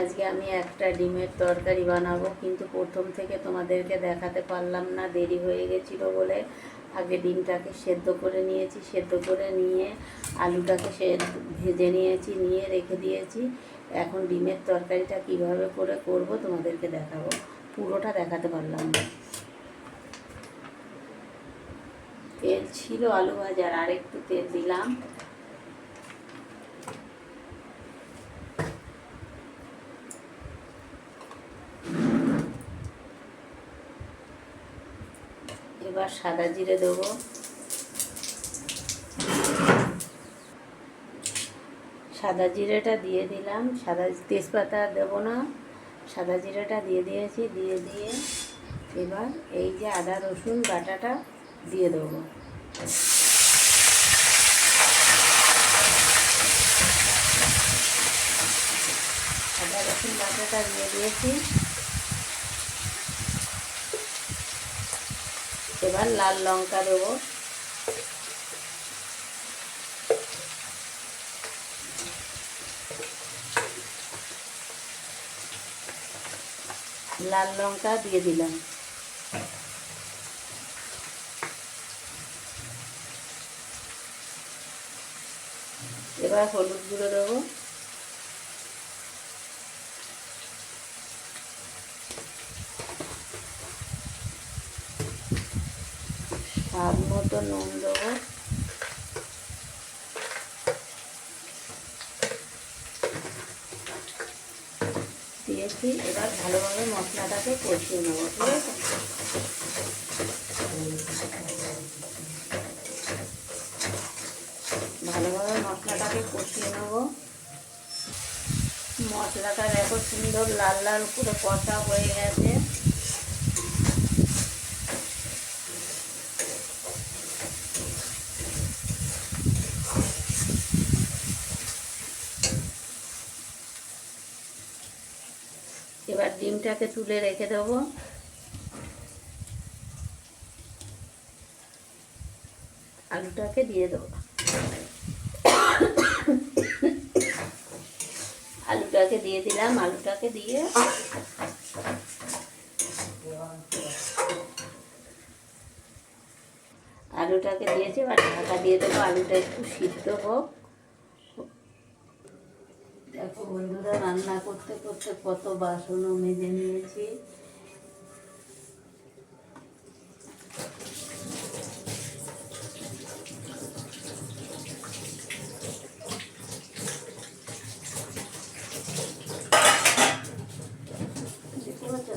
আজকে আমি একটা ডিমের তরকারি বানাবো, কিন্তু প্রথম থেকে তোমাদেরকে দেখাতে পারলাম না, দেরি হয়ে গেছিল বলে। আগে ডিমটাকে সেদ্ধ করে নিয়েছি, সেদ্ধ করে নিয়ে আলুটাকে সে ভেজে নিয়েছি, নিয়ে রেখে দিয়েছি। এখন ডিমের তরকারিটা কীভাবে করে করব তোমাদেরকে দেখাবো। পুরোটা দেখাতে পারলাম না। তেল ছিল আলু ভাজার আর একটু তেল দিলাম এবার সাদা জিরে দেবো। সাদা জিরেটা দিয়ে দিলাম। সাদা তেজপাতা দেবো না। সাদা জিরেটা দিয়ে দিয়েছি, দিয়ে দিয়ে এবার এই যে আদা, রসুন, বাটাটা দিয়ে দেবো। আদা, রসুন, বাটাটা দিয়ে দিয়েছি। এবার লাল লঙ্কা দেবো। লাল লঙ্কা দিয়ে দিলাম। এবার হলুদ গুঁড়ো দেবো। স্বাদ মতো নুন দেবো দিয়েছি, এবার ভালোভাবে মশলাটাকে কষিয়ে নেব, ঠিক আছে? ভালোভাবে মশলাটাকে কষিয়ে নেব। মশলাটা দেখো সুন্দর লাল লাল করে কষা হয়ে গেছে এবার ডিমটাকে তুলে রেখে দেবো। আলুটাকে দিয়ে দেবো। আলুটাকে দিয়ে দিলাম, আলুটাকে দিয়ে আলুটাকে দিয়েছি, এবার ঢাকা দিয়ে দেবো, আলুটা একটু সিদ্ধ হোক। দেখো বন্ধুরা, রান্না করতে করতে কত বাসনও মেজে নিয়েছি।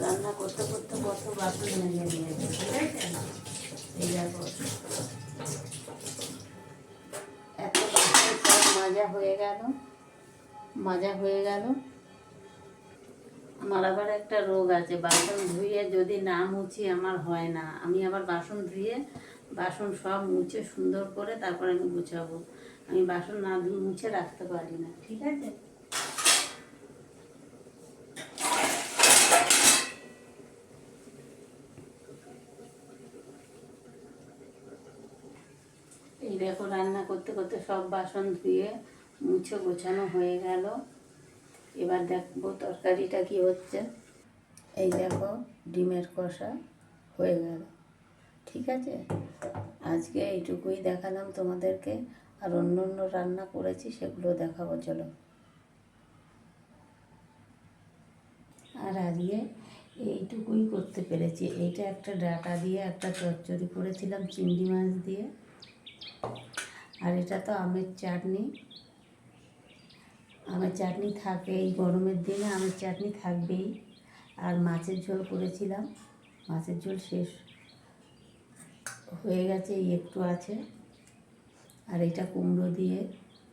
রান্না করতে করতে কত বাসন মেজে নিয়েছি, ঠিক আছে? এই এত বাসন সব মাজা হয়ে গেল। মাজা হয়ে গেল। আমার আবার একটা রোগ আছে, বাসন ধুয়ে যদি না মুছি আমার হয় না। আমি আবার বাসন ধুয়ে, বাসন সব মুছে সুন্দর করে তারপর আমি গুছাবো। আমি বাসন না মুছে রাখতে পারি না, ঠিক আছে? এই দেখো রান্না করতে করতে সব বাসন ধুয়ে মুছে গোছানো হয়ে গেল। এবার দেখব তরকারিটা কি হচ্ছে। এই দেখো ডিমের কষা হয়ে গেল। ঠিক আছে? আজকে এইটুকুই দেখালাম তোমাদেরকে। আর অন্য অন্য রান্না করেছি, সেগুলো দেখাবো, চলো। আর আজকে এইটুকুই করতে পেরেছি। এইটা একটা ডাটা দিয়ে, একটা চচ্চড়ি করেছিলাম, চিংড়ি মাছ দিয়ে। আর এটা তো আমের চাটনি। আমের চাটনি থাকে, এই গরমের দিনে আমের চাটনি থাকবেই। আর মাছের ঝোল করেছিলাম, মাছের ঝোল শেষ হয়ে গেছে একটু আছে। আর এটা কুমড়ো দিয়ে,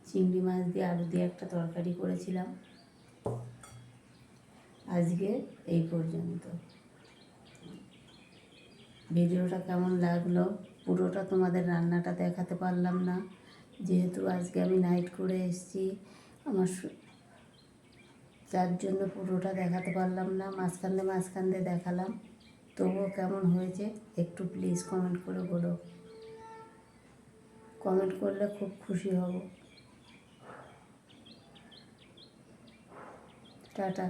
চিংড়ি মাছ দিয়ে, আলু দিয়ে একটা তরকারি করেছিলাম। আজকে এই পর্যন্ত। ভিডিওটা কেমন লাগল? পুরোটা তোমাদের রান্নাটা দেখাতে পারলাম না। যেহেতু আজকে আমি নাইট করে এসেছি আমার যার জন্য পুরোটা দেখাতে পারলাম না, মাঝখান দিয়ে মাঝখান দিয়ে দেখালাম। তবুও কেমন হয়েছে একটু প্লিজ কমেন্ট করে বলো। কমেন্ট করলে খুব খুশি হব। টাটা।